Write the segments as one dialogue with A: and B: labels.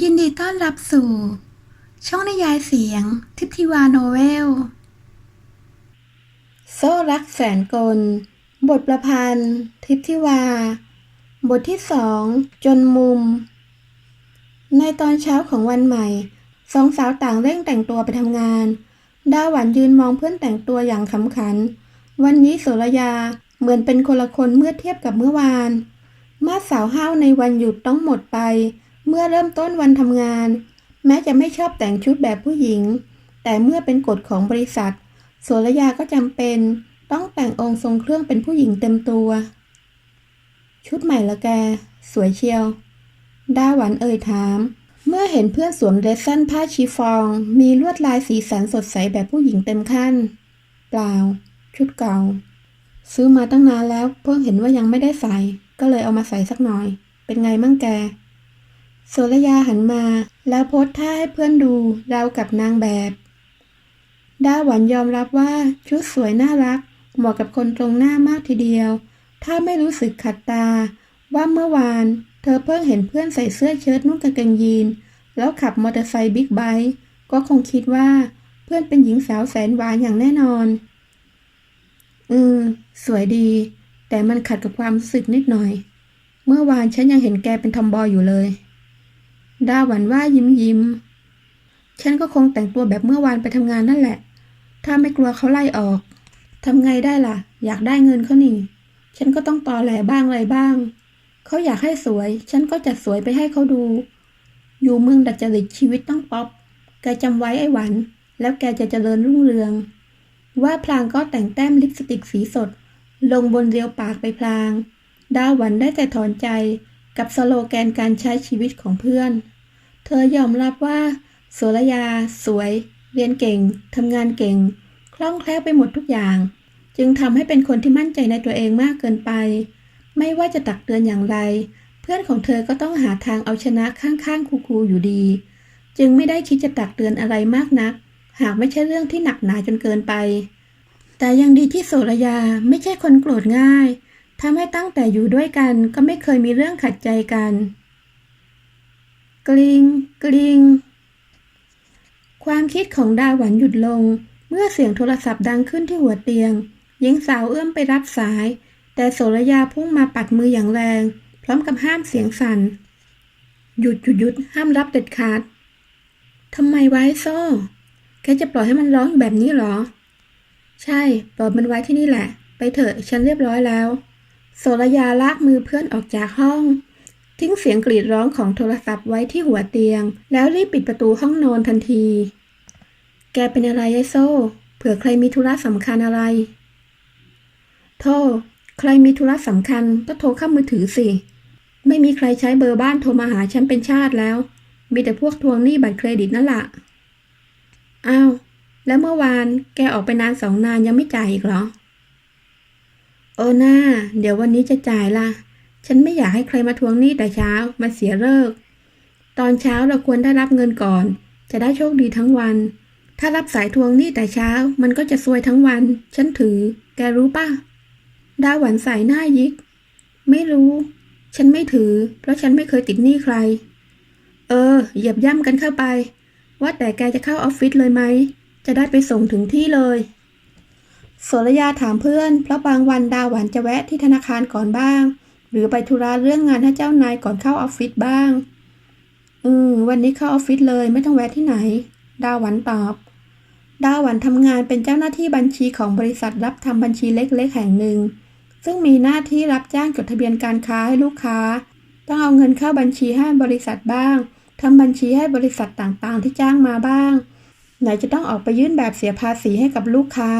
A: ยินดีต้อนรับสู่ ช่องนิยายเสียง ทิพทิวาโนเวล โซ่รักแสนกล บทประพันธ์ ทิพทิวา บทที่สองจนมุม ในตอนเช้าของวันใหม่ สองสาวต่างเร่งแต่งตัวไปทำงาน ดาหวันยืนมองเพื่อนแต่งตัวอย่างขำขัน วันนี้โสรยาเหมือนเป็นคนละคนเมื่อเทียบกับเมื่อวาน มาสสาวห้าวในวันหยุดต้องหมดไป เมื่อเริ่มต้นวันทำงาน แม้จะไม่ชอบแต่งชุดแบบผู้หญิง แต่เมื่อเป็นกฎของบริษัทโสรยาก็จำเป็น ต้องแต่งองค์ทรงเครื่องเป็นผู้หญิงเต็มตัว ชุดใหม่ละแก สวยเชียว ด้าหวันเอ่ยถาม เมื่อเห็นเพื่อนสวมเดรสสั้นผ้าชีฟอง มีลวดลายสีสันสดใสแบบผู้หญิงเต็มขั้น เปล่า ชุดเก่า ซื้อมาตั้งนานแล้ว เพิ่งเห็นว่ายังไม่ได้ใส่ ก็เลยเอามาใส่สักหน่อย เป็นไงมั่งแก โสระยาหันมา แล้วโพสท่าให้เพื่อนดูราวกับนางแบบ ด้าหวันยอมรับว่าชุดสวยน่ารัก เหมาะกับคนตรงหน้ามากทีเดียว ถ้าไม่รู้สึกขัดตา ว่าเมื่อวาน เธอเพิ่งเห็นเพื่อนใส่เสื้อเชิ้ตนุ่งกางเกงยีน แล้วขับมอเตอร์ไซค์บิ๊กไบค์ก็คงคิดว่าเพื่อนเป็นหญิงสาวแสนหวานอย่างแน่นอน อืม สวยดี แต่มันขัดกับความรู้สึกนิดหน่อย เมื่อวานฉันยังเห็นแกเป็นทอมบอยอยู่เลย ดาหวันว่ายิ้มยิ้ม ฉันก็คงแต่งตัวแบบเมื่อวานไปทำงานนั่นแหละ ถ้าไม่กลัวเขาไล่ออก ทำไงได้ล่ะ อยากได้เงินเขานี่ ฉันก็ต้องตอแหลบ้างอะไรบ้าง เขาอยากให้สวย ฉันก็จัดสวยไปให้เขาดู อยู่เมืองดัดจริตชีวิตต้องป๊อป แกจำไว้ไอ้หวัน แล้วแกจะเจริญรุ่งเรือง ว่าพลางก็แต่งแต้มลิปสติกสีสด ลงบนเรียวปากไปพลาง ดาหวันได้แต่ถอนใจกับสโลแกนการใช้ชีวิตของเพื่อน เธอยอมรับว่าโสรยา สวย เรียนเก่งทำงานเก่ง คล่องแคล่วไปหมดทุกอย่าง จึงทำให้เป็นคนที่มั่นใจในตัวเองมากเกินไป ไม่ว่าจะตักเตือนอย่างไร เพื่อนของเธอก็ต้องหาทางเอาชนะข้างๆคูๆอยู่ดี จึงไม่ได้คิดจะตักเตือนอะไรมากนัก หากไม่ใช่เรื่องที่หนักหนาจนเกินไป แต่ยังดีที่โสรยาไม่ใช่คนโกรธง่ายทำให้ตั้งแต่อยู่ด้วยกันก็ไม่เคยมีเรื่องขัดใจกัน กลิงกลิงความคิดของดาหวันหยุดลง เมื่อเสียงโทรศัพท์ดังขึ้นที่หัวเตียง หญิงสาวเอื้อมไปรับสาย แต่โสรยาพุ่งมาปัดมืออย่างแรง พร้อมกับห้ามเสียงสั่น หยุดหยุดหยุดห้ามรับเด็ดขาดทำไมไว้โซ่ แกจะปล่อยให้มันร้องแบบนี้หรอ ใช่ ปล่อยมันไว้ที่นี่แหละ ไปเถอะฉันเรียบร้อยแล้ว โสระยาลากมือเพื่อนออกจากห้อง ทิ้งเสียงกรีดร้องของโทรศัพท์ไว้ที่หัวเตียง แล้วรีบปิดประตูห้องนอนทันที แกเป็นอะไรไอโซ่ เผื่อใครมีธุระสำคัญอะไร โทษ ใครมีธุระสำคัญก็โทรเข้ามือถือสิ ไม่มีใครใช้เบอร์บ้านโทรมาหาฉันเป็นชาติแล้ว มีแต่พวกทวงหนี้บัตรเครดิตนั่นแหละอ้าว แล้วเมื่อวานแกออกไปนานสองนานยังไม่จ่ายอีกเหรอเออหน้า เดี๋ยววันนี้จะจ่ายละ ฉันไม่อยากให้ใครมาทวงหนี้แต่เช้ามันเสียเลิก ตอนเช้าเราควรได้รับเงินก่อน จะได้โชคดีทั้งวัน ถ้ารับสายทวงหนี้แต่เช้า มันก็จะซวยทั้งวัน ฉันถือ แกรู้ป่ะ ดาหวันใส่หน้ายิก ไม่รู้ ฉันไม่ถือ เพราะฉันไม่เคยติดหนี้ใคร เออ เหยียบย่ำกันเข้าไป ว่าแต่แกจะเข้าออฟฟิศเลยไหม จะได้ไปส่งถึงที่เลยโสรยาถามเพื่อน เพราะบางวันดาหวันจะแวะที่ธนาคารก่อนบ้าง หรือไปธุระเรื่องงานให้เจ้านายก่อนเข้าออฟฟิศบ้าง อืมวันนี้เข้าออฟฟิศเลยไม่ต้องแวะที่ไหน ดาวันตอบ ดาวันทำงานเป็นเจ้าหน้าที่บัญชีของบริษัทรับทำบัญชีเล็กๆ แห่งหนึ่ง ซึ่งมีหน้าที่รับจ้างจดทะเบียนการค้าให้ลูกค้า ต้องเอาเงินเข้าบัญชีให้บริษัทบ้างทำบัญชีให้บริษัทต่างๆ ที่จ้างมาบ้าง ไหนจะต้องออกไปยื่นแบบเสียภาษีให้กับลูกค้า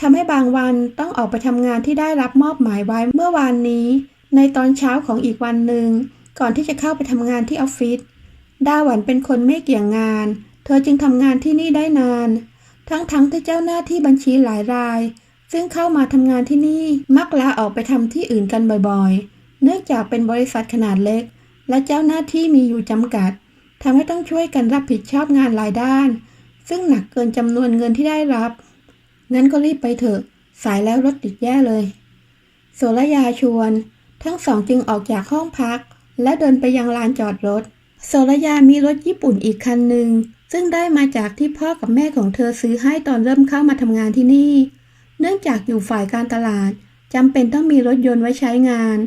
A: ทำให้บางวันต้องออกไปทำงานที่ได้รับมอบหมายไว้เมื่อวานนี้ ในตอนเช้าของอีกวันหนึ่ง ก่อนที่จะเข้าไปทำงานที่ออฟฟิศดาหวันเป็นคนไม่เกี่ยงงาน เธอจึงทำงานที่นี่ได้นาน ทั้งๆทที่เจ้าหน้าที่บัญชีหลายราย ซึ่งเข้ามาทำงานที่นี่มักลาออกไปทำที่อื่นกันบ่อยๆ เนื่องจากเป็นบริษัทขนาดเล็ก และเจ้าหน้าที่มีอยู่จำกัดทำให้ต้องช่วยกันรับผิดชอบงานหลายด้าน ซึ่งหนักเกินจำนวนเงินที่ได้รับ งั้นก็รีบไปเถอะ สายแล้วรถติดแย่เลย โสระยาชวน ทั้งสองจึงออกจากห้องพัก และเดินไปยังลานจอดรถโสรยามีรถญี่ปุ่นอีกคันหนึ่ง ซึ่งได้มาจากที่พ่อกับแม่ของเธอซื้อให้ตอนเริ่มเข้ามาทำงานที่นี่ เนื่องจากอยู่ฝ่ายการตลาดจำเป็นต้องมีรถยนต์ไว้ใช้งาน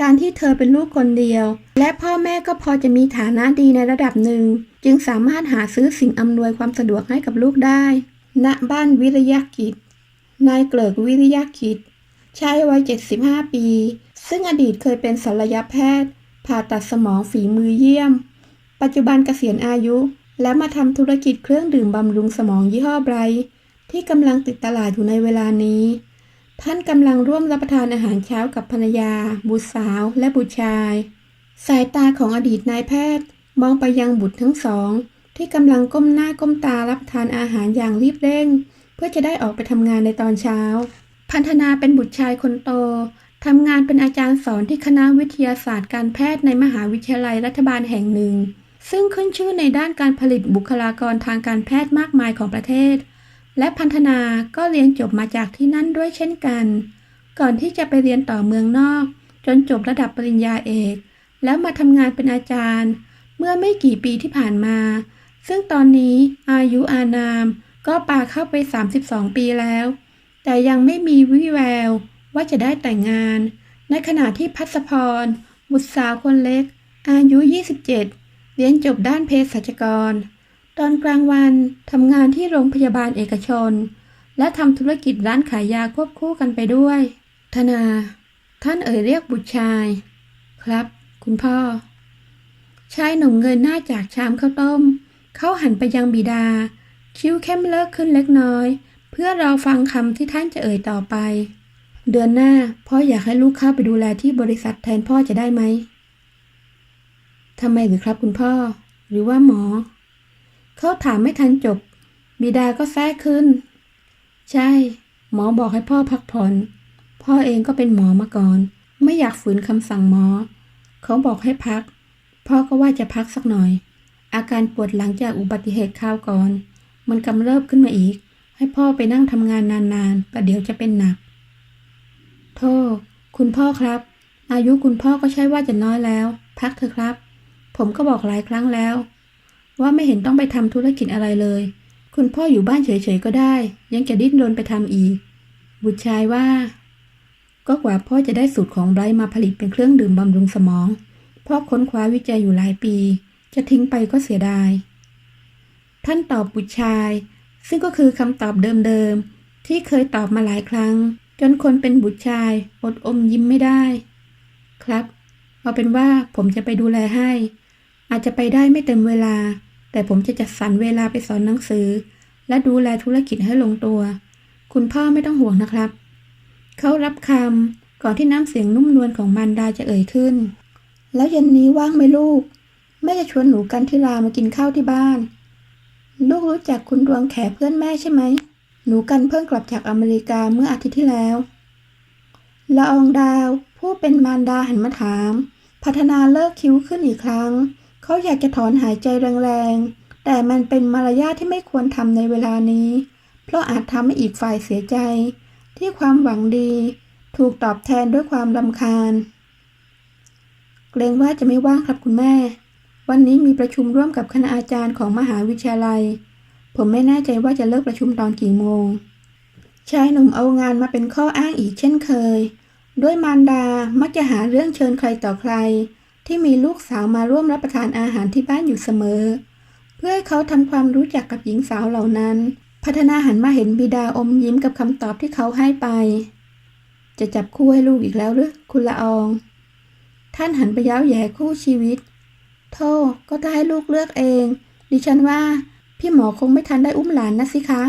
A: การที่เธอเป็นลูกคนเดียว และพ่อแม่ก็พอจะมีฐานะดีในระดับหนึ่ง จึงสามารถหาซื้อสิ่งอำนวยความสะดวกให้กับลูกได้ ณ บ้านวิริยกิจ นายเกลิกวิริยกิจ ชายวัย 75 ปี ซึ่งอดีตเคยเป็นศัลยแพทย์ ผ่าตัดสมองฝีมือเยี่ยม ปัจจุบันเกษียณอายุ และมาทำธุรกิจเครื่องดื่มบำรุงสมองยี่ห้อไบรท์ที่กำลังติดตลาดอยู่ในเวลานี้ ท่านกำลังร่วมรับประทานอาหารเช้ากับภรรยา บุตรสาวและบุตรชาย สายตาของอดีตนายแพทย์ มองไปยังบุตรทั้งสอง ที่กำลังก้มหน้าก้มตารับทานอาหารอย่างรีบเร่ง เพื่อจะได้ออกไปทำงานในตอนเช้า พันธนาเป็นบุตรชายคนโต ทำงานเป็นอาจารย์สอนที่คณะวิทยาศาสตร์การแพทย์ในมหาวิทยาลัยรัฐบาลแห่งหนึ่ง ซึ่งขึ้นชื่อในด้านการผลิตบุคลากรทางการแพทย์มากมายของประเทศ และพันธนาก็เรียนจบมาจากที่นั่นด้วยเช่นกัน ก่อนที่จะไปเรียนต่อเมืองนอก จนจบระดับปริญญาเอก แล้วมาทำงานเป็นอาจารย์ เมื่อไม่กี่ปีที่ผ่านมา ซึ่งตอนนี้อายุอานามก็ปาเข้าไป 32 ปีแล้ว แต่ยังไม่มีวี่แวว ว่าจะได้แต่งงาน ในขณะที่พัสพร บุตรสาวคนเล็ก อายุ 27 เรียนจบด้านเภสัชกร ตอนกลางวันทำงานที่โรงพยาบาลเอกชน และทำธุรกิจร้านขายยาควบคู่กันไปด้วย ธนา ท่านเอ่ยเรียกบุตรชาย ครับ คุณพ่อ ชายหนุ่มเงินหน้าจากชามข้าวต้ม เขาหันไปยังบิดา คิ้วเข้มเลิกขึ้นเล็กน้อย เพื่อรอฟังคำที่ท่านจะเอ่ยต่อไป เดือนหน้าพ่ออยากให้ลูกเข้าไปดูแลที่บริษัทแทนพ่อจะได้ไหมทำไมหรือครับคุณพ่อ หรือว่าหมอ เขาถามไม่ทันจบ บิดาก็แทรกขึ้น ใช่ หมอบอกให้พ่อพักผ่อน พ่อเองก็เป็นหมอมาก่อน ไม่อยากฝืนคำสั่งหมอ เขาบอกให้พัก พ่อก็ว่าจะพักสักหน่อย อาการปวดหลังจากอุบัติเหตุคราวก่อน มันกำเริบขึ้นมาอีก ให้พ่อไปนั่งทำงานนานๆประเดี๋ยวจะเป็นหนัก โทษคุณพ่อครับ อายุคุณพ่อก็ใช่ว่าจะน้อยแล้ว พักเถอะครับ ผมก็บอกหลายครั้งแล้ว ว่าไม่เห็นต้องไปทำธุรกิจอะไรเลย คุณพ่ออยู่บ้านเฉยๆก็ได้ ยังจะดิ้นรนไปทำอีก บุตรชายว่า ก็กว่าพ่อจะได้สูตรของไบรท์มาผลิตเป็นเครื่องดื่มบำรุงสมอง พ่อค้นคว้าวิจัยอยู่หลายปี จะทิ้งไปก็เสียดาย ท่านตอบบุตรชาย ซึ่งก็คือคำตอบเดิมๆที่เคยตอบมาหลายครั้ง จนคนเป็นบุตรชายอดอมยิ้มไม่ได้ ครับ เอาเป็นว่าผมจะไปดูแลให้ อาจจะไปได้ไม่เต็มเวลา แต่ผมจะจัดสรรเวลาไปสอนหนังสือ และดูแลธุรกิจให้ลงตัว คุณพ่อไม่ต้องห่วงนะครับ เขารับคำก่อนที่น้ำเสียงนุ่มนวลของมารดาจะเอ่ยขึ้น แล้วเย็นนี้ว่างไหมลูกแม่จะชวนหนูกันทิรามากินข้าวที่บ้าน ลูกรู้จักคุณดวงแขเพื่อนแม่ใช่ไหม หนูกันเพิ่งกลับจากอเมริกาเมื่ออาทิตย์ที่แล้วละอองดาว ผู้เป็นมารดาหันมาถาม พัฒนาเลิกคิ้วขึ้นอีกครั้ง เขาอยากจะถอนหายใจแรงๆ แต่มันเป็นมารยาทที่ไม่ควรทำในเวลานี้ เพราะอาจทำให้อีกฝ่ายเสียใจ ที่ความหวังดี ถูกตอบแทนด้วยความรำคาญ เกรงว่าจะไม่ว่างครับคุณแม่ วันนี้มีประชุมร่วมกับคณะอาจารย์ของมหาวิทยาลัย ผมไม่แน่ใจว่าจะเลิกประชุมตอนกี่โมง ชายหนุ่มเอางานมาเป็นข้ออ้างอีกเช่นเคย ด้วยมารดา มักจะหาเรื่องเชิญใครต่อใคร ที่มีลูกสาวมาร่วมรับประทานอาหารที่บ้านอยู่เสมอ เพื่อให้เขาทำความรู้จักกับหญิงสาวเหล่านั้น พัฒนาหันมาเห็นบิดาอมยิ้มกับคำตอบที่เขาให้ไป จะจับคู่ให้ลูกอีกแล้วหรือคุณละออง ท่านหันไปย้าวแย่คู่ชีวิตโธ่ก็ถ้าให้ลูกเลือกเอง ดิฉันว่า พี่หมอคงไม่ทันได้อุ้มหลานนะสิคะ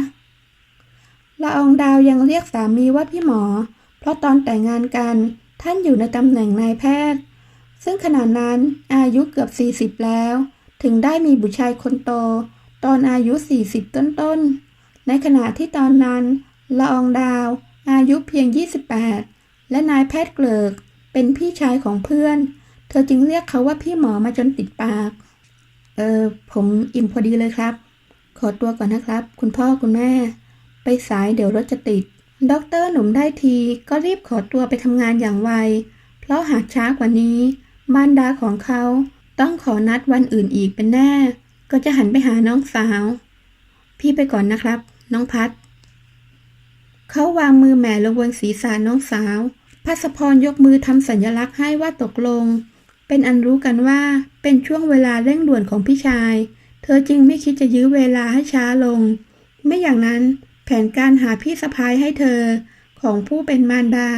A: ละอองดาวยังเรียกสามีว่าพี่หมอ เพราะตอนแต่งงานกันท่านอยู่ในตำแหน่งนายแพทย์ ซึ่งขณะนั้นอายุเกือบ 40 แล้ว ถึงได้มีบุตรชายคนโต ตอนอายุ 40 ต้นๆ ในขณะที่ตอนนั้นละอองดาว อายุเพียง 28 และนายแพทย์เกลิก เป็นพี่ชายของเพื่อน เธอจึงเรียกเขาว่าพี่หมอมาจนติดปาก เออผมอิ่มพอดีเลยครับ ขอตัวก่อนนะครับ คุณพ่อคุณแม่ ไปสายเดี๋ยวรถจะติดด็อกเตอร์หนุ่มได้ทีก็รีบขอตัวไปทำงานอย่างไว เพราะหากช้ากว่านี้มารดาของเขาต้องขอนัดวันอื่นอีกเป็นแน่ ก็จะหันไปหาน้องสาว พี่ไปก่อนนะครับ น้องพัด เขาวางมือแหม่ลงบนศีรษะน้องสาวพัสพรยกมือทำสัญลักษณ์ให้ว่าตกลง เป็นอันรู้กันว่าเป็นช่วงเวลาเร่งด่วนของพี่ชาย เธอจึงไม่คิดจะยื้อเวลาให้ช้าลง ไม่อย่างนั้นแผนการหาพี่สะพ้ายให้เธอ ของผู้เป็นมารดา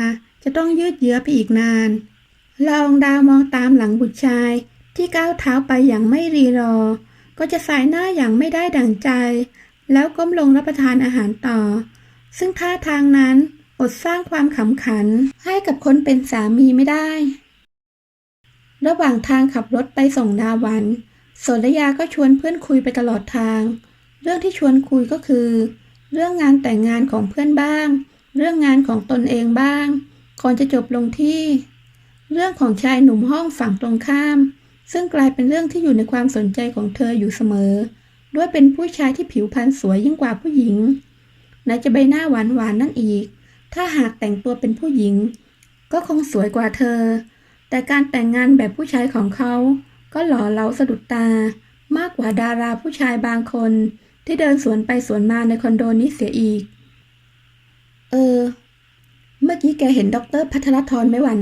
A: จะต้องยืดเยื้อไปอีกนานลองดาวมองตามหลังบุตรชายที่ก้าวเท้าไปอย่างไม่รีรอ ก็จะสายหน้าอย่างไม่ได้ดั่งใจ แล้วก้มลงรับประทานอาหารต่อ ซึ่งท่าทางนั้นอดสร้างความขำขันให้กับคนเป็นสามีไม่ได้ ระหว่างทางขับรถไปส่งดาวัน สนยาก็ชวนเพื่อนคุยไปตลอดทาง เรื่องที่ชวนคุยก็คือ เรื่องงานแต่งงานของเพื่อนบ้าง เรื่องงานของตนเองบ้าง ก่อนจะจบลงที่ เรื่องของชายหนุ่มห้องฝั่งตรงข้าม ซึ่งกลายเป็นเรื่องที่อยู่ในความสนใจของเธออยู่เสมอ ด้วยเป็นผู้ชายที่ผิวพรรณสวยยิ่งกว่าผู้หญิงไหนจะใบหน้าหวานหวานๆนั่นอีก ถ้าหากแต่งตัวเป็นผู้หญิง ก็คงสวยกว่าเธอ แต่การแต่งงานแบบผู้ชายของเขา ก็หล่อเหลาสะดุดตามากกว่าดาราผู้ชายบางคน ที่เดินสวนไปสวนมาในคอนโดนี้เสียอีก เออ เมื่อกี้แกเห็นด็อกเตอร์พัทรธรไหมหวัน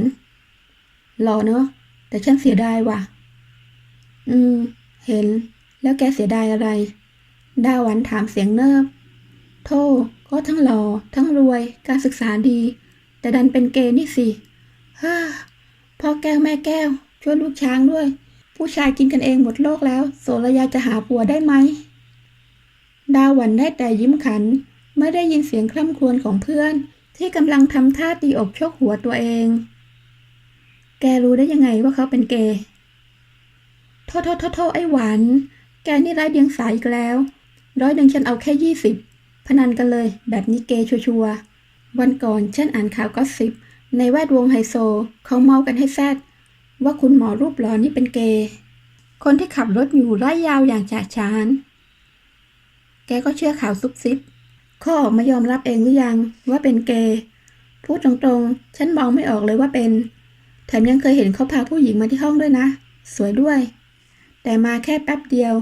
A: หล่อเนอะแต่ฉันเสียดายว่ะ อืม เห็น แล้วแกเสียดายอะไร ดาหวันถามเสียงเนิบโธ่ก็ทั้งหล่อ ทั้งรวย การศึกษาดี แต่ดันเป็นเกย์นี่สิ ฮ่าพ่อแก้วแม่แก้ว ช่วยลูกช้างด้วย ผู้ชายกินกันเองหมดโลกแล้ว โสระยาจะหาผัวได้ไหม ดาวันได้แต่ยิ้มขัน ไม่ได้ยินเสียงคร่ำครวญของเพื่อน ที่กำลังทำท่าตีอกชกหัวตัวเอง แกรู้ได้ยังไงว่าเขาเป็นเกย์โทษโทษโทษโทษไอ้หวานแกนี่ไร้เดียงสาอีกแล้ว ร้อยหนึ่งฉันเอาแค่ยี่สิบพนันกันเลย แบบนี้เกย์ชัวร์ๆวันก่อนฉันอ่านข่าวก็สิบในแวดวงไฮโซเขาเมากันให้แซด ว่าคุณหมอรูปหล่อนี่เป็นเกย์คนที่ขับรถอยู่ไล่ยาวอย่างฉาฉาน แกก็เชื่อข่าวซุบซิบ ข้อออกมายอมรับเองหรือยังว่าเป็นเกย์ พูดตรงๆ ฉันมองไม่ออกเลยว่าเป็น แถมยังเคยเห็นเขาพาผู้หญิงมาที่ห้องด้วยนะ สวยด้วย แต่มาแค่แป๊บเดียว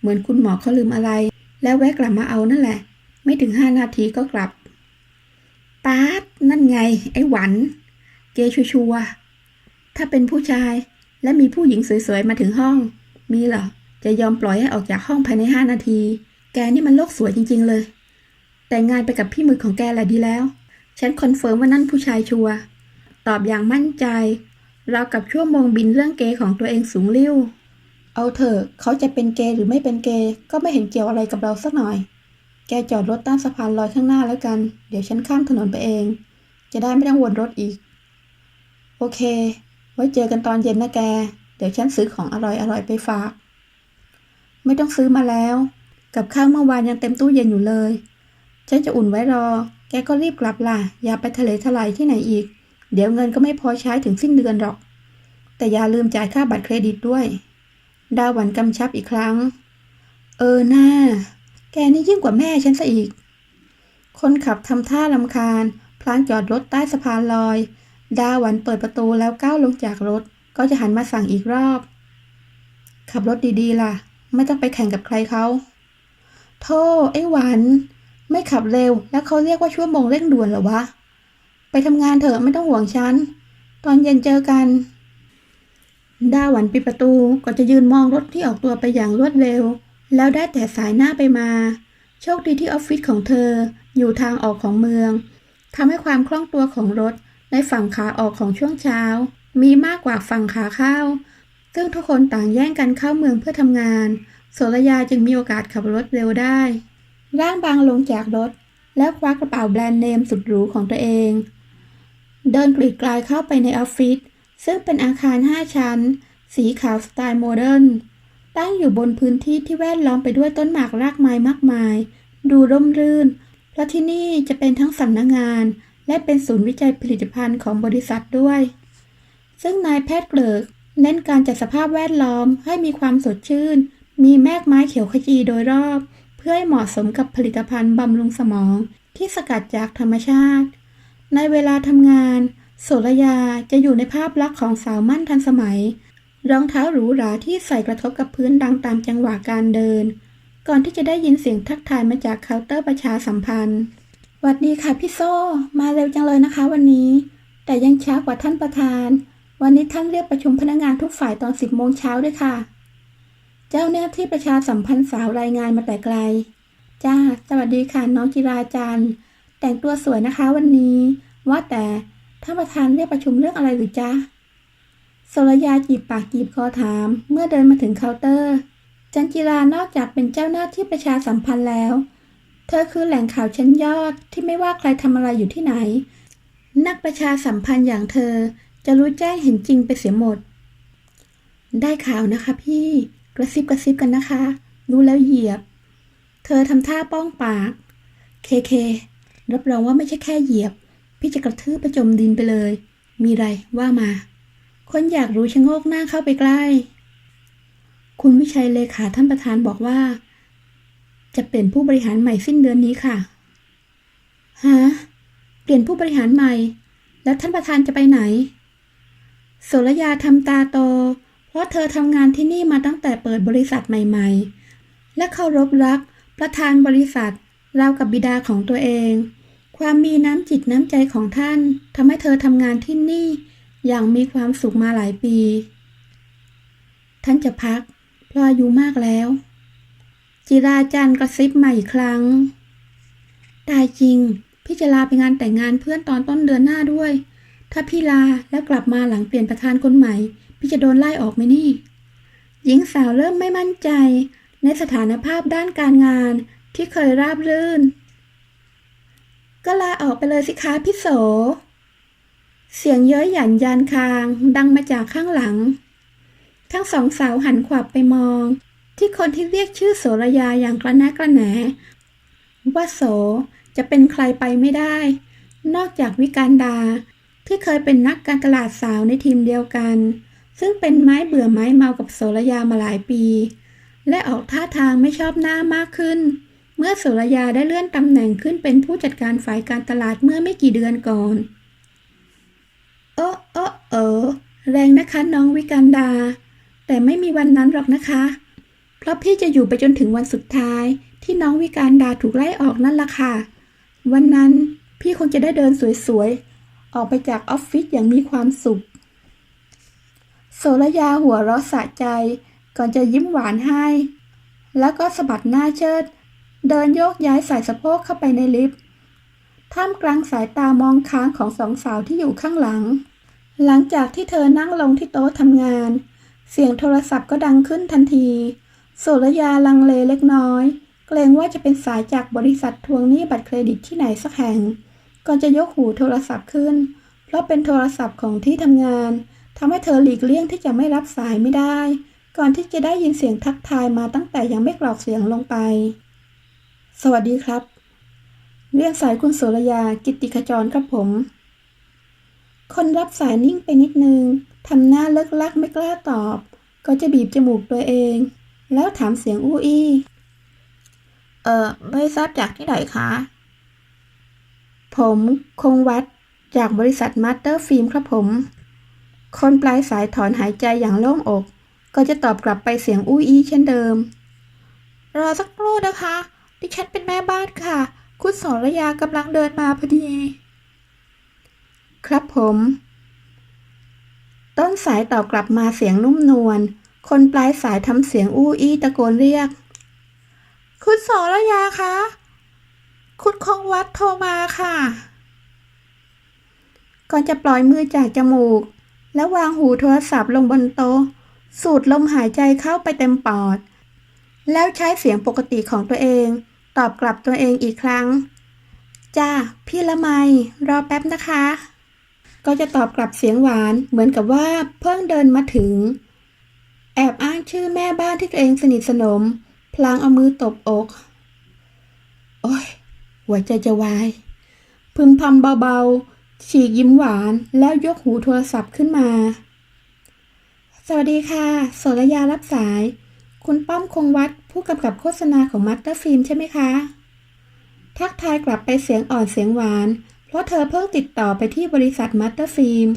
A: เหมือนคุณหมอเขาลืมอะไร แล้วแวะกลับมาเอานั่นแหละ ไม่ถึงห้านาทีก็กลับ ป๊าดนั่นไง ไอ้หวัน เกย์ชัวร์ๆ ถ้าเป็นผู้ชายและมีผู้หญิงสวยๆ มาถึงห้อง มีเหรอ จะยอมปล่อยให้ออกจากห้องภายในห้านาที แกนี่มันโลกสวยจริงๆเลย แต่งงานไปกับพี่มือของแกแหละดีแล้ว ฉันคอนเฟิร์มว่านั่นผู้ชายชัว ตอบอย่างมั่นใจ เรากับชั่วโมงบินเรื่องเกย์ของตัวเองสูงลิ่วเอาเถอะ เขาจะเป็นเกย์หรือไม่เป็นเกย์ก็ไม่เห็นเกี่ยวอะไรกับเราสักหน่อย แกจอดรถใต้สะพานลอยข้างหน้าแล้วกัน เดี๋ยวฉันข้ามถนนไปเอง จะได้ไม่ต้องวนรถอีก โอเค ไว้เจอกันตอนเย็นนะแก เดี๋ยวฉันซื้อของอร่อยๆไปฝาก ไม่ต้องซื้อมาแล้ว กับข้าวเมื่อวานยังเต็มตู้เย็นอยู่เลย ฉันจะอุ่นไว้รอ แกก็รีบกลับล่ะ อย่าไปทะเลทลายที่ไหนอีก เดี๋ยวเงินก็ไม่พอใช้ถึงสิ้นเดือนหรอก แต่อย่าลืมจ่ายค่าบัตรเครดิตด้วย ดาวันกำชับอีกครั้ง เออหน้า แกนี่ยิ่งกว่าแม่ฉันซะอีก คนขับทำท่าลำคาญ พลางจอดรถใต้สะพานลอย ดาหวันเปิดประตูแล้วก้าวลงจากรถ ก็จะหันมาสั่งอีกรอบ ขับรถดีๆ ล่ะ ไม่ต้องไปแข่งกับใครเขาโธ่ไอ้หวัน ไม่ขับเร็ว แล้วเขาเรียกว่าชั่วโมงเร่งด่วนเหรอวะ ไปทำงานเถอะไม่ต้องห่วงฉัน ตอนเย็นเจอกัน ดาหวันปิดประตูก็จะยืนมองรถที่ออกตัวไปอย่างรวดเร็ว แล้วได้แต่สายหน้าไปมา โชคดีที่ออฟฟิศของเธอ อยู่ทางออกของเมืองทำให้ความคล่องตัวของรถ ในฝั่งขาออกของช่วงเช้า มีมากกว่าฝั่งขาเข้า ซึ่งทุกคนต่างแย่งกันเข้าเมืองเพื่อทำงาน โสรยาจึงมีโอกาสขับรถเร็วได้ ร่างบางลงจากรถ แล้วคว้ากระเป๋าแบรนด์เนมสุดหรูของตัวเอง เดินกรีดกลายเข้าไปในออฟฟิศซึ่งเป็นอาคาร 5 ชั้น สีขาวสไตล์โมเดิร์นตั้งอยู่บนพื้นที่ที่แวดล้อมไปด้วยต้นหมากรากไม้มากมาย ดูร่มรื่น เพราะที่นี่จะเป็นทั้งสำนักงงาน และเป็นศูนย์วิจัยผลิตภัณฑ์ของบริษัทด้วย ซึ่งนายแพทย์เกลิก เน้นการจัดสภาพแวดล้อมให้มีความสดชื่น มีแมกไม้เขียวขจีโดยรอบ เพื่อให้เหมาะสมกับผลิตภัณฑ์บำรุงสมองที่สกัดจากธรรมชาติ ในเวลาทำงาน โสระยาจะอยู่ในภาพลักษณ์ของสาวมั่นทันสมัย รองเท้าหรูหราที่ใส่กระทบกับพื้นดังตามจังหวะการเดิน ก่อนที่จะได้ยินเสียงทักทายมาจากเคาน์เตอร์ประชาสัมพันธ์ วัดดีค่ะพี่โซ่มาเร็วจังเลยนะคะ วันนี้ แต่ยังช้ากว่าท่านประธาน วันนี้ท่านเรียกประชุมพนักงานทุกฝ่ายตอนสิบโมงเช้าด้วยค่ะ เจ้าหน้าที่ประชาสัมพันธ์สาวรายงานมาแต่ไกล จ้า สวัสดีค่ะน้องจิราจันแต่งตัวสวยนะคะวันนี้ ว่าแต่ท่านประธานเรียกประชุมเรื่องอะไรหรือจ๊ะโสรยาจีบปากจีบคอถาม เมื่อเดินมาถึงเคาน์เตอร์ จันจิรานอกจากเป็นเจ้าหน้าที่ประชาสัมพันธ์แล้ว เธอคือแหล่งข่าวชั้นยอดที่ไม่ว่าใครทำอะไรอยู่ที่ไหน นักประชาสัมพันธ์อย่างเธอจะรู้แจ้งเห็นจริงไปเสียหมด ได้ข่าวนะคะพี่กระซิบกระซิบกันนะคะ รู้แล้วเหยียบ เธอทำท่าป้องปาก เคเค รับรองว่าไม่ใช่แค่เหยียบ พี่จะกระทืบประจมดินไปเลย มีไรว่ามา คนอยากรู้ชะโงกหน้าเข้าไปใกล้ คุณวิชัยเลขาท่านประธานบอกว่า จะเปลี่ยนผู้บริหารใหม่สิ้นเดือนนี้ค่ะ ฮะ เปลี่ยนผู้บริหารใหม่ แล้วท่านประธานจะไปไหนโสรยาทำตาโต เพราะเธอทำงานที่นี่มาตั้งแต่เปิดบริษัทใหม่ๆ และเคารพรัก ประธานบริษัทราวกับบิดาของตัวเอง ความมีน้ำจิตน้ำใจของท่านทำให้เธอทำงานที่นี่อย่างมีความสุขมาหลายปี ท่านจะพักเพราะอายุมากแล้ว จิราจันทร์กระซิบมาอีกครั้ง ตายจริง พี่จะลาไปงานแต่งงานเพื่อนตอนต้นเดือนหน้าด้วย ถ้าพี่ลาแล้วกลับมาหลังเปลี่ยนประธานคนใหม่ พี่จะโดนไล่ออกไหมนี่ หญิงสาวเริ่มไม่มั่นใจ ในสถานภาพด้านการงานที่เคยราบรื่น ก็ลาออกไปเลยสิคะพี่โส เสียงเย้ยหยันยานคาง ดังมาจากข้างหลัง ทั้งสองสาวหันขวับไปมอง ที่คนที่เรียกชื่อโสระยาอย่างกระแนะกระแหนว่าโสจะเป็นใครไปไม่ได้ นอกจากวิการดา ที่เคยเป็นนักการตลาดสาวในทีมเดียวกัน ซึ่งเป็นไม้เบื่อไม้เมากับโสระยามาหลายปี และออกท่าทางไม่ชอบหน้ามากขึ้น เมื่อโสระยาได้เลื่อนตำแหน่งขึ้นเป็นผู้จัดการฝ่ายการตลาดเมื่อไม่กี่เดือนก่อนโอ้โอ้เออแรงนะคะน้องวิการดา แต่ไม่มีวันนั้นหรอกนะคะ ราะพี่จะอยู่ไปจนถึงวันสุดท้าย ที่น้องวิการดาถูกไล่ออกนั่นล่ะค่ะ วันนั้นพี่คงจะได้เดินสวยๆ ออกไปจากออฟฟิศอย่างมีความสุข โสระยาหัวเราะสะใจ ก่อนจะยิ้มหวานให้ แล้วก็สะบัดหน้าเชิด เดินโยกย้ายสายสะโพกเข้าไปในลิฟต์ท่ามกลางสายตามองค้างของสองสาวที่อยู่ข้างหลัง หลังจากที่เธอนั่งลงที่โต๊ะทำงาน เสียงโทรศัพท์ก็ดังขึ้นทันที สรยาลังเลเล็กน้อย เกรงว่าจะเป็นสายจากบริษัททวงหนี้บัตรเครดิตที่ไหนสักแห่งก่อนจะยกหูโทรศัพท์ขึ้น เพราะเป็นโทรศัพท์ของที่ทำงานทำให้เธอหลีกเลี่ยงที่จะไม่รับสายไม่ได้ ก่อนที่จะได้ยินเสียงทักทายมาตั้งแต่ยังไม่กรอกเสียงลงไป สวัสดีครับ เรียกสายคุณโสรยากิตติขจรครับผม คนรับสายนิ่งไปนิดนึงทำหน้าเลิกลักไม่กล้าตอบ ก็จะบีบจมูกตัวเอง แล้วถามเสียงอู้อี้เออไม่ทราบจากที่ไหนคะ ผมคงวัดจากบริษัทมาสเตอร์ฟิล์มครับผม คนปลายสายถอนหายใจอย่างโล่งอก ก็จะตอบกลับไปเสียงอู้อี้เช่นเดิม รอสักครู่นะคะ ดิฉันเป็นแม่บ้านค่ะ คุณสรยากำลังเดินมาพอดี ครับผม ต้นสายตอบกลับมาเสียงนุ่มนวล คนปลายสายทำเสียงอู้อี้ตะโกนเรียก คุณสรยาคะ คุณคงวัดโทรมาค่ะ ก่อนจะปล่อยมือจากจมูก แล้ววางหูโทรศัพท์ลงบนโต๊ะ สูดลมหายใจเข้าไปเต็มปอด แล้วใช้เสียงปกติของตัวเอง ตอบกลับตัวเองอีกครั้ง จ้า พี่ละไม รอแป๊บนะคะ ก็จะตอบกลับเสียงหวานเหมือนกับว่าเพิ่งเดินมาถึง แอบอ้างชื่อแม่บ้านที่ตัวเองสนิทสนม พลางเอามือตบอก โอ้ย หัวใจจะวาย พึมพำเบาๆ ฉีกยิ้มหวานแล้วยกหูโทรศัพท์ขึ้นมา สวัสดีค่ะโสรยารับสาย คุณป้อมคงวัดผู้กำกับโฆษณาของมัตเตอร์ฟิล์มใช่ไหมคะ ทักทายกลับไปเสียงอ่อนเสียงหวาน เพราะเธอเพิ่งติดต่อไปที่บริษัทมัตเตอร์ฟิล์ม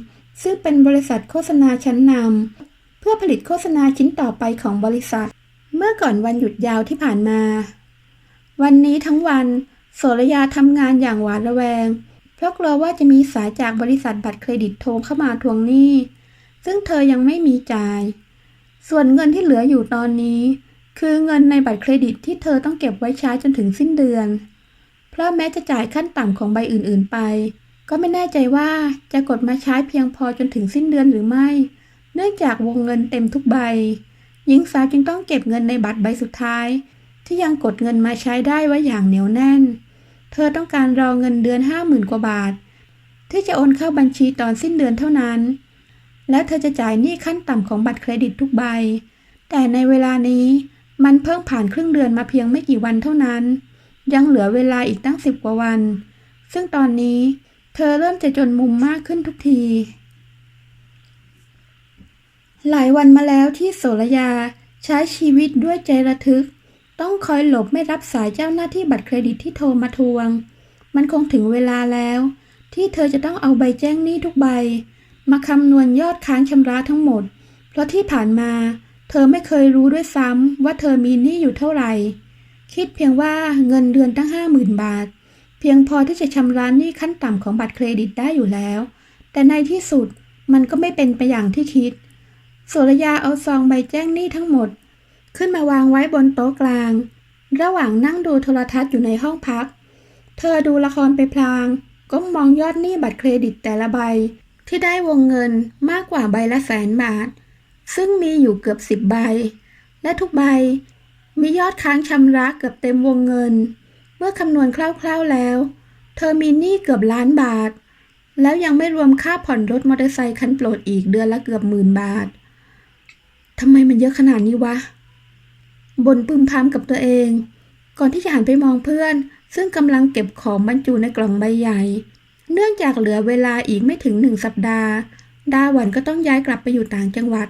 A: ซึ่งเป็นบริษัทโฆษณาชั้นนำ เพื่อผลิตโฆษณาชิ้นต่อไปของบริษัท เมื่อก่อนวันหยุดยาวที่ผ่านมา วันนี้ทั้งวันโสระยาทำงานอย่างหวาดระแวง เพราะกลัวว่าจะมีสายจากบริษัทบัตรเครดิตโทรเข้ามาทวงหนี้ ซึ่งเธอยังไม่มีจ่าย ส่วนเงินที่เหลืออยู่ตอนนี้ คือเงินในบัตรเครดิตที่เธอต้องเก็บไว้ใช้จนถึงสิ้นเดือน เพราะแม้จะจ่ายขั้นต่ำของใบอื่นๆไป ก็ไม่แน่ใจว่าจะกดมาใช้เพียงพอจนถึงสิ้นเดือนหรือไม่ นื่องจากวงเงินเต็มทุกใบ หญิงสาวจึงต้องเก็บเงินในบัตรใบสุดท้าย ที่ยังกดเงินมาใช้ได้ไว้อย่างเหนียวแน่น เธอต้องการรอเงินเดือนห้าหมื่นกว่าบาท ที่จะโอนเข้าบัญชีตอนสิ้นเดือนเท่านั้น และเธอจะจ่ายหนี้ขั้นต่ำของบัตรเครดิตทุกใบ แต่ในเวลานี้มันเพิ่งผ่านครึ่งเดือนมาเพียงไม่กี่วันเท่านั้น ยังเหลือเวลาอีกตั้งสิบกว่าวัน ซึ่งตอนนี้เธอเริ่มจะจนมุมมากขึ้นทุกที หลายวันมาแล้วที่โสระยาใช้ชีวิตด้วยใจระทึก ต้องคอยหลบไม่รับสายเจ้าหน้าที่บัตรเครดิตที่โทรมาทวง มันคงถึงเวลาแล้ว ที่เธอจะต้องเอาใบแจ้งหนี้ทุกใบ มาคำนวณยอดค้างชำระทั้งหมด เพราะที่ผ่านมา เธอไม่เคยรู้ด้วยซ้ำว่าเธอมีหนี้อยู่เท่าไหร่ คิดเพียงว่าเงินเดือนตั้งห้าหมื่นบาท เพียงพอที่จะชำระหนี้ขั้นต่ำของบัตรเครดิตได้อยู่แล้ว แต่ในที่สุดมันก็ไม่เป็นไปอย่างที่คิด สรยาเอาซองใบแจ้งหนี้ทั้งหมด ขึ้นมาวางไว้บนโต๊ะกลาง ระหว่างนั่งดูโทรทัศน์อยู่ในห้องพัก เธอดูละครไปพลาง ก้มมองยอดหนี้บัตรเครดิตแต่ละใบ ที่ได้วงเงินมากกว่าใบละแสนบาท ซึ่งมีอยู่เกือบสิบใบ และทุกใบ มียอดค้างชำระเกือบเต็มวงเงิน เมื่อคำนวณคร่าวๆแล้ว เธอมีหนี้เกือบล้านบาท แล้วยังไม่รวมค่าผ่อนรถมอเตอร์ไซค์คันโปรดอีกเดือนละเกือบหมื่นบาท ทำไมมันเยอะขนาดนี้วะบนพึมพำกับตัวเอง ก่อนที่จะหันไปมองเพื่อน ซึ่งกำลังเก็บของบรรจุในกล่องใบใหญ่ เนื่องจากเหลือเวลาอีกไม่ถึงหนึ่งสัปดาห์ ดาหวันก็ต้องย้ายกลับไปอยู่ต่างจังหวัด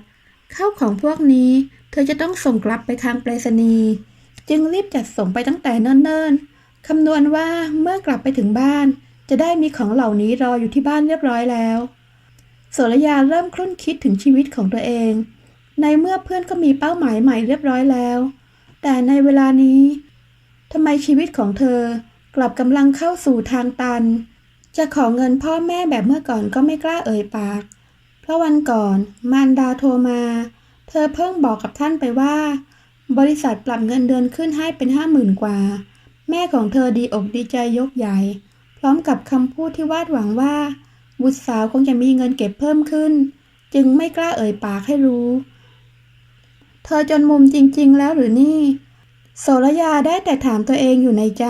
A: เข้าของพวกนี้ เธอจะต้องส่งกลับไปทางไปรษณีย์จึงรีบจัดส่งไปตั้งแต่เนิ่นๆคำนวณว่าเมื่อกลับไปถึงบ้าน จะได้มีของเหล่านี้รออยู่ที่บ้านเรียบร้อยแล้วโสรยาเริ่มครุ่นคิดถึงชีวิตของตัวเอง ในเมื่อเพื่อนก็มีเป้าหมายใหม่เรียบร้อยแล้ว แต่ในเวลานี้ทำไมชีวิตของเธอกลับกำลังเข้าสู่ทางตัน จะขอเงินพ่อแม่แบบเมื่อก่อนก็ไม่กล้าเอ่ยปาก เพราะวันก่อนมารดาโทรมา เธอเพิ่งบอกกับท่านไปว่า บริษัทปรับเงินเดือนขึ้นให้เป็นห้าหมื่นกว่า แม่ของเธอดีอกดีใจยกใหญ่ พร้อมกับคำพูดที่วาดหวังว่า บุตรสาวคงจะมีเงินเก็บเพิ่มขึ้น จึงไม่กล้าเอ่ยปากให้รู้ ธอจนมุมจริงๆ แล้วหรือนี่ โสระยาได้แต่ถามตัวเองอยู่ในใจ